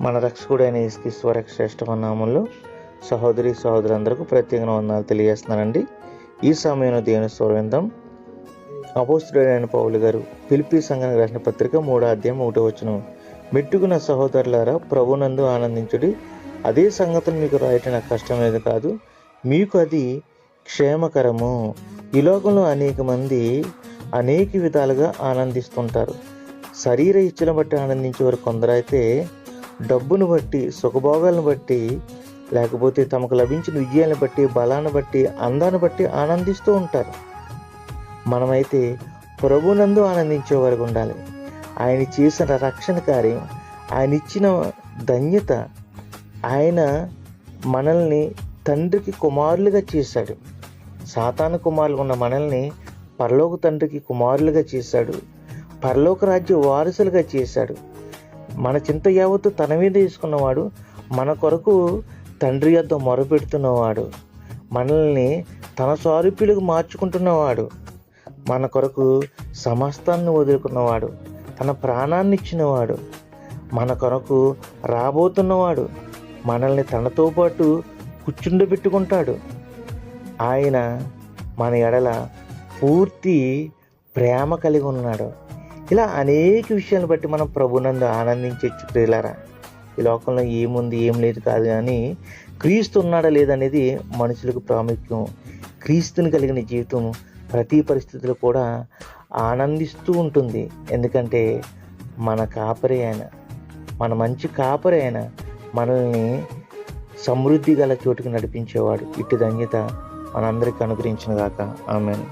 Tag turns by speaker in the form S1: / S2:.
S1: మన రక్షకుడైన ఈశ్వర శ్రేష్ఠ నామంలో సహోదరి సహోదరులందరికీ ప్రత్యేక వందనాలు తెలియజేస్తున్నానండి. ఈ సమయంలో దేవుని స్వరవిందం అపోస్తుడైన పౌలు గారు పిలిపి సంఘానికి రాసిన పత్రిక మూడో అధ్యాయం ఒకటో వచ్చును మెట్టుకున్న సహోదరులారా ప్రభునందు ఆనందించుడి. అదే సంగతులు మీకు రాయటం నాకు కష్టమేది కాదు. మీకు అది క్షేమకరము. ఈ లోకంలో అనేక మంది అనేక విధాలుగా ఆనందిస్తుంటారు. శరీర ఇచ్చలను బట్టి ఆనందించేవారు కొందరైతే డబ్బును బట్టి సుఖభోగాలను బట్టి లేకపోతే తమకు లభించిన విజయాలను బట్టి బలాన్ని బట్టి అందాన్ని బట్టి ఆనందిస్తూ ఉంటారు. మనమైతే ప్రభునందు ఆనందించే వరకు ఉండాలి. ఆయన చేసిన రక్షణ కార్యం ఆయన ఇచ్చిన ధన్యత ఆయన మనల్ని తండ్రికి కుమారులుగా చేశాడు. సాతాను కుమారులు ఉన్న మనల్ని పరలోక తండ్రికి కుమారులుగా చేశాడు. పరలోక రాజ్య వారసులుగా చేశాడు. మన చింత యావత్తు తన మీద తీసుకున్నవాడు మన కొరకు తండ్రి యొద్ద మొరపెడుతున్నవాడు మనల్ని తన స్వారూప్యులకు మార్చుకుంటున్నవాడు మన కొరకు సమస్తాన్ని వదులుకున్నవాడు తన ప్రాణాన్ని ఇచ్చినవాడు మన కొరకు రాబోతున్నవాడు మనల్ని తనతో పాటు కూర్చుండబెట్టుకుంటాడు. ఆయన మన ఎడల పూర్తి ప్రేమ కలిగి ఉన్నాడు. ఇలా అనేక విషయాలను బట్టి మనం ప్రభునందు ఆనందించవచ్చు ప్రియులారా ఈ లోకంలో ఏముంది ఏం లేదు కాదు కానీ క్రీస్తు ఉన్నాడా లేదనేది మనుషులకు ప్రాముఖ్యం. క్రీస్తుని కలిగిన జీవితం ప్రతి పరిస్థితిలో కూడా ఆనందిస్తూ ఉంటుంది. ఎందుకంటే మన కాపరి ఆయన మన మంచి కాపరి ఆయన మనల్ని సమృద్ధి గల చోటుకి నడిపించేవాడు. ఇటు ధన్యత మనందరికీ అనుగ్రహించిన గాక. ఆమెను.